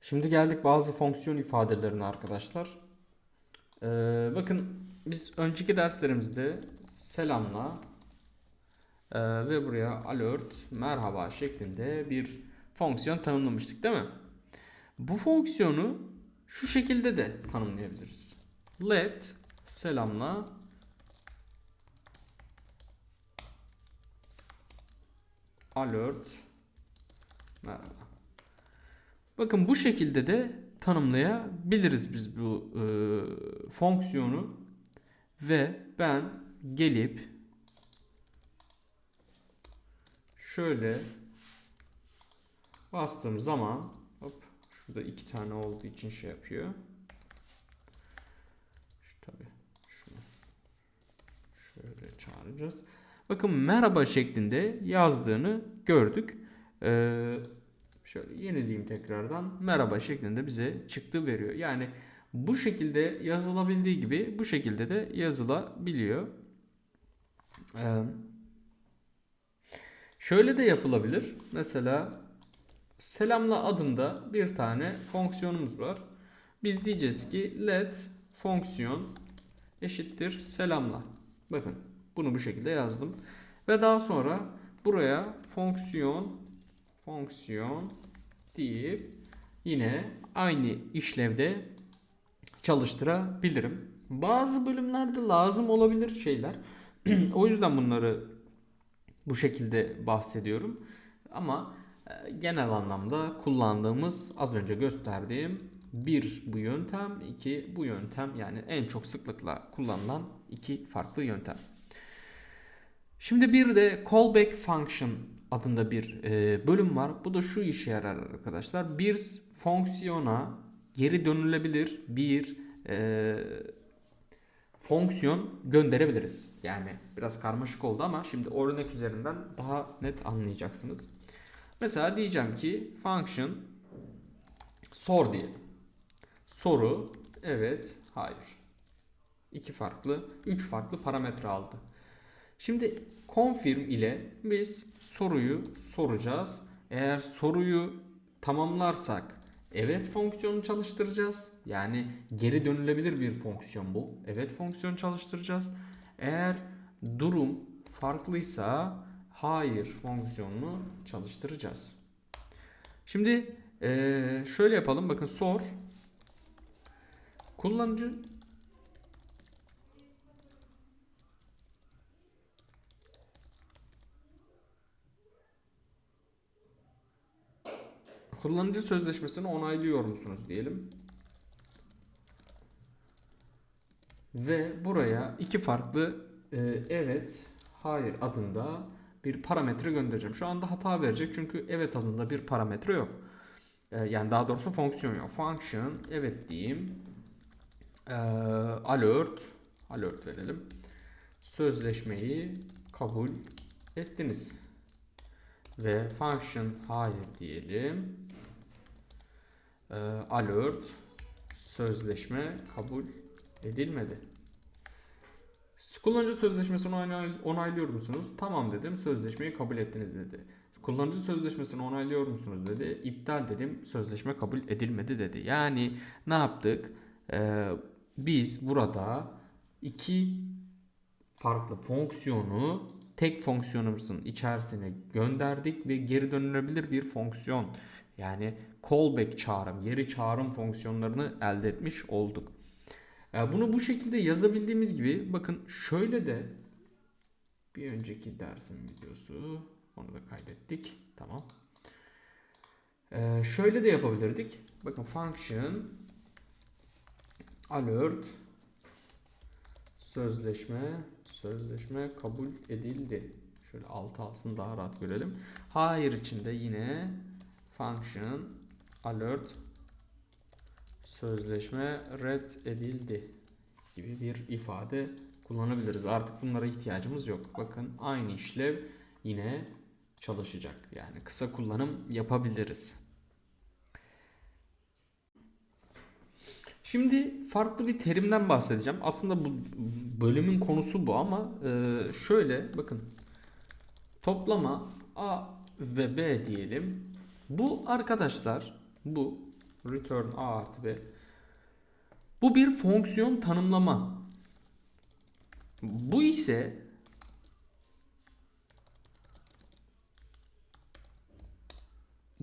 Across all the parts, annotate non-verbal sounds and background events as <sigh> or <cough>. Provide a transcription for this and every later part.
Şimdi geldik bazı fonksiyon ifadelerine arkadaşlar. Ee, bakın biz önceki derslerimizde selamla e, ve buraya alert, merhaba şeklinde bir fonksiyon tanımlamıştık değil mi? Bu fonksiyonu şu şekilde de tanımlayabiliriz. Let selamla alert merhaba. Bakın bu şekilde de tanımlayabiliriz biz bu e, fonksiyonu ve ben gelip şöyle bastığım zaman hop şurada iki tane olduğu için şey yapıyor. Şu tabii şunu şöyle çağıracağız. Bakın merhaba şeklinde yazdığını gördük. Ee, Şöyle yenileyim tekrardan. Merhaba şeklinde bize çıktı veriyor. Yani bu şekilde yazılabildiği gibi bu şekilde de yazılabiliyor. Ee, şöyle de yapılabilir. Mesela selamla adında bir tane fonksiyonumuz var. Biz diyeceğiz ki let fonksiyon eşittir selamla. Bakın bunu bu şekilde yazdım. Ve daha sonra buraya fonksiyon fonksiyon deyip yine aynı işlevde çalıştırabilirim. Bazı bölümlerde lazım olabilir şeyler. <clears throat> o yüzden bunları bu şekilde bahsediyorum. Ama e, genel anlamda kullandığımız az önce gösterdiğim bir bu yöntem, iki bu yöntem yani en çok sıklıkla kullanılan iki farklı yöntem. Şimdi bir de callback function adında bir e, bölüm var. Bu da şu işe yarar arkadaşlar. Bir fonksiyona geri dönülebilir bir e, fonksiyon gönderebiliriz. Yani biraz karmaşık oldu ama şimdi örnek üzerinden daha net anlayacaksınız. Mesela diyeceğim ki function sor diye. Soru evet hayır. İki farklı, üç farklı parametre aldı. Şimdi confirm ile biz soruyu soracağız. Eğer soruyu tamamlarsak evet fonksiyonu çalıştıracağız. Yani geri dönülebilir bir fonksiyon bu. Evet fonksiyon çalıştıracağız. Eğer durum farklıysa hayır fonksiyonunu çalıştıracağız. Şimdi şöyle yapalım. Bakın sor. Kullanıcı Kullanıcı sözleşmesini onaylıyor musunuz diyelim. Ve buraya iki farklı e, evet, hayır adında bir parametre göndereceğim. Şu anda hata verecek çünkü evet adında bir parametre yok. E, yani daha doğrusu fonksiyon yok. Function evet diyeyim. E, alert alert verelim. Sözleşmeyi kabul ettiniz. Ve function hayır diyelim. Ee, alert sözleşme kabul edilmedi. Kullanıcı sözleşmesini onay- onaylıyor musunuz? Tamam dedim. Sözleşmeyi kabul ettiniz dedi. Kullanıcı sözleşmesini onaylıyor musunuz dedi. İptal dedim. Sözleşme kabul edilmedi dedi. Yani ne yaptık? Ee, biz burada iki farklı fonksiyonu tek fonksiyonumuzun içerisine gönderdik ve geri dönülebilir bir fonksiyon yani callback çağrım, geri çağrım fonksiyonlarını elde etmiş olduk. Yani bunu bu şekilde yazabildiğimiz gibi bakın şöyle de bir önceki dersin videosu onu da kaydettik. Tamam. Ee, şöyle de yapabilirdik. Bakın function alert sözleşme sözleşme kabul edildi. Şöyle altı alsın daha rahat görelim. Hayır içinde yine function alert sözleşme red edildi gibi bir ifade kullanabiliriz. Artık bunlara ihtiyacımız yok. Bakın aynı işlev yine çalışacak. Yani kısa kullanım yapabiliriz. Şimdi farklı bir terimden bahsedeceğim. Aslında bu bölümün konusu bu ama e, şöyle bakın. Toplama A ve B diyelim. Bu arkadaşlar bu return a artı b. Bu bir fonksiyon tanımlama. Bu ise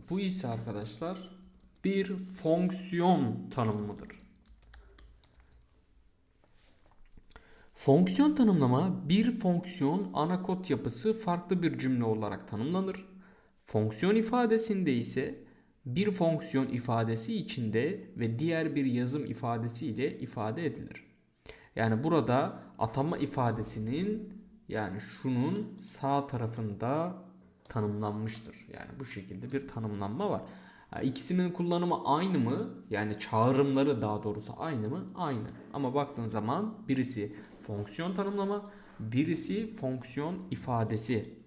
bu ise arkadaşlar bir fonksiyon tanımıdır. Fonksiyon tanımlama bir fonksiyon ana kod yapısı farklı bir cümle olarak tanımlanır. Fonksiyon ifadesinde ise bir fonksiyon ifadesi içinde ve diğer bir yazım ifadesi ile ifade edilir. Yani burada atama ifadesinin yani şunun sağ tarafında tanımlanmıştır. Yani bu şekilde bir tanımlanma var. İkisinin kullanımı aynı mı? Yani çağrımları daha doğrusu aynı mı? Aynı. Ama baktığın zaman birisi fonksiyon tanımlama, birisi fonksiyon ifadesi.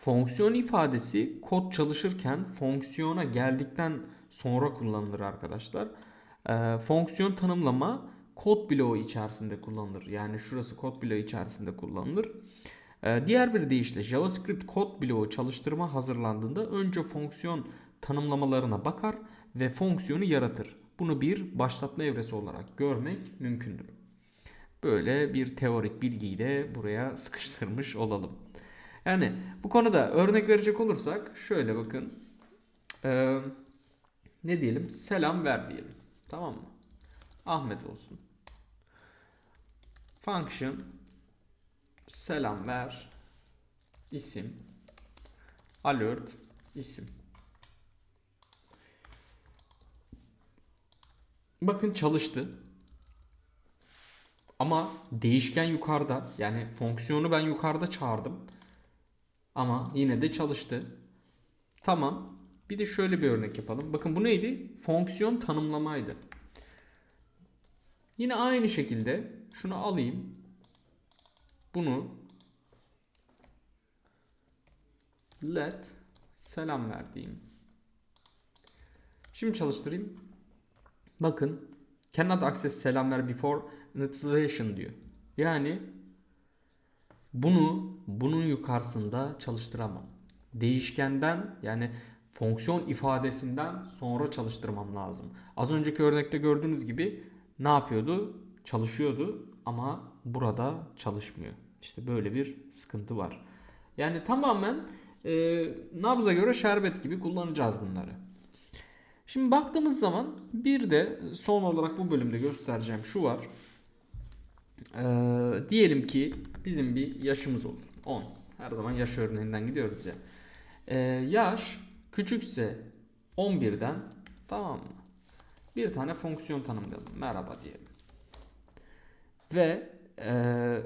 Fonksiyon ifadesi kod çalışırken fonksiyona geldikten sonra kullanılır arkadaşlar. Ee, fonksiyon tanımlama kod bloğu içerisinde kullanılır. Yani şurası kod bloğu içerisinde kullanılır. Ee, diğer bir deyişle JavaScript kod bloğu çalıştırma hazırlandığında önce fonksiyon tanımlamalarına bakar ve fonksiyonu yaratır. Bunu bir başlatma evresi olarak görmek mümkündür. Böyle bir teorik bilgiyi de buraya sıkıştırmış olalım. Yani bu konuda örnek verecek olursak şöyle bakın. Ee, ne diyelim? Selam ver diyelim. Tamam mı? Ahmet olsun. Function selam ver isim alert isim. Bakın çalıştı. Ama değişken yukarıda. Yani fonksiyonu ben yukarıda çağırdım. Ama yine de çalıştı. Tamam. Bir de şöyle bir örnek yapalım. Bakın bu neydi? Fonksiyon tanımlamaydı. Yine aynı şekilde şunu alayım. Bunu let selam ver diyeyim. Şimdi çalıştırayım. Bakın cannot access selam ver before initialization diyor. Yani bunu bunun yukarısında çalıştıramam. Değişkenden yani fonksiyon ifadesinden sonra çalıştırmam lazım. Az önceki örnekte gördüğünüz gibi ne yapıyordu? Çalışıyordu ama burada çalışmıyor. İşte böyle bir sıkıntı var. Yani tamamen e, nabza göre şerbet gibi kullanacağız bunları. Şimdi baktığımız zaman bir de son olarak bu bölümde göstereceğim şu var. Ee, diyelim ki bizim bir yaşımız olsun. 10. Her zaman yaş örneğinden gidiyoruz ya. Ee, yaş küçükse 11'den tamam mı? Bir tane fonksiyon tanımlayalım. Merhaba diyelim. Ve ee,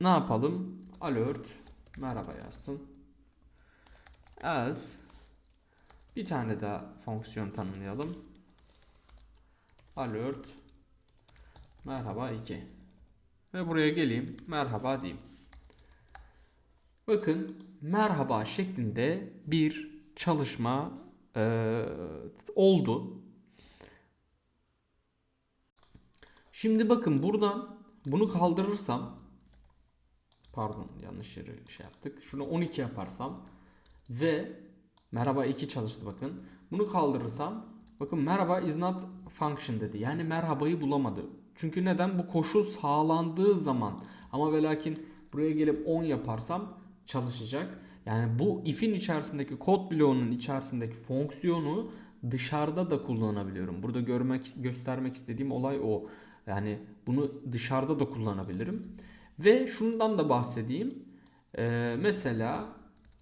ne yapalım? Alert merhaba yazsın. As bir tane daha fonksiyon tanımlayalım. Alert merhaba 2. Ve buraya geleyim. Merhaba diyeyim. Bakın merhaba şeklinde bir çalışma e, oldu. Şimdi bakın buradan bunu kaldırırsam pardon yanlış yere şey yaptık. Şunu 12 yaparsam ve merhaba 2 çalıştı bakın. Bunu kaldırırsam bakın merhaba is not function dedi. Yani merhabayı bulamadı. Çünkü neden? Bu koşul sağlandığı zaman ama ve lakin buraya gelip 10 yaparsam çalışacak. Yani bu if'in içerisindeki kod bloğunun içerisindeki fonksiyonu dışarıda da kullanabiliyorum. Burada görmek göstermek istediğim olay o. Yani bunu dışarıda da kullanabilirim. Ve şundan da bahsedeyim. Ee, mesela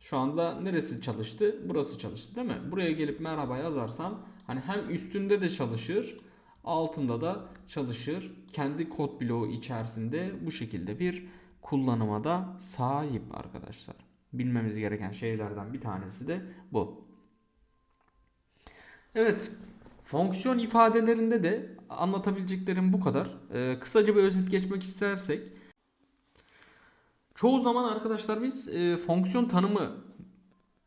şu anda neresi çalıştı? Burası çalıştı değil mi? Buraya gelip merhaba yazarsam hani hem üstünde de çalışır, altında da çalışır. Kendi kod bloğu içerisinde bu şekilde bir kullanıma da sahip arkadaşlar. Bilmemiz gereken şeylerden bir tanesi de bu. Evet, fonksiyon ifadelerinde de anlatabileceklerim bu kadar. Ee, kısaca bir özet geçmek istersek, çoğu zaman arkadaşlar biz e, fonksiyon tanımı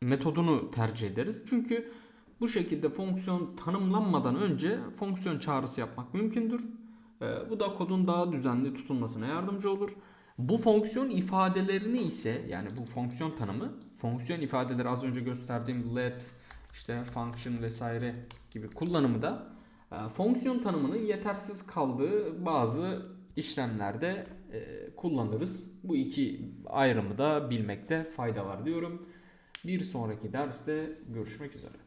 metodunu tercih ederiz. Çünkü bu şekilde fonksiyon tanımlanmadan önce fonksiyon çağrısı yapmak mümkündür. Ee, bu da kodun daha düzenli tutulmasına yardımcı olur. Bu fonksiyon ifadelerini ise yani bu fonksiyon tanımı, fonksiyon ifadeleri az önce gösterdiğim let, işte function vesaire gibi kullanımı da e, fonksiyon tanımının yetersiz kaldığı bazı işlemlerde e, kullanırız. Bu iki ayrımı da bilmekte fayda var diyorum. Bir sonraki derste görüşmek üzere.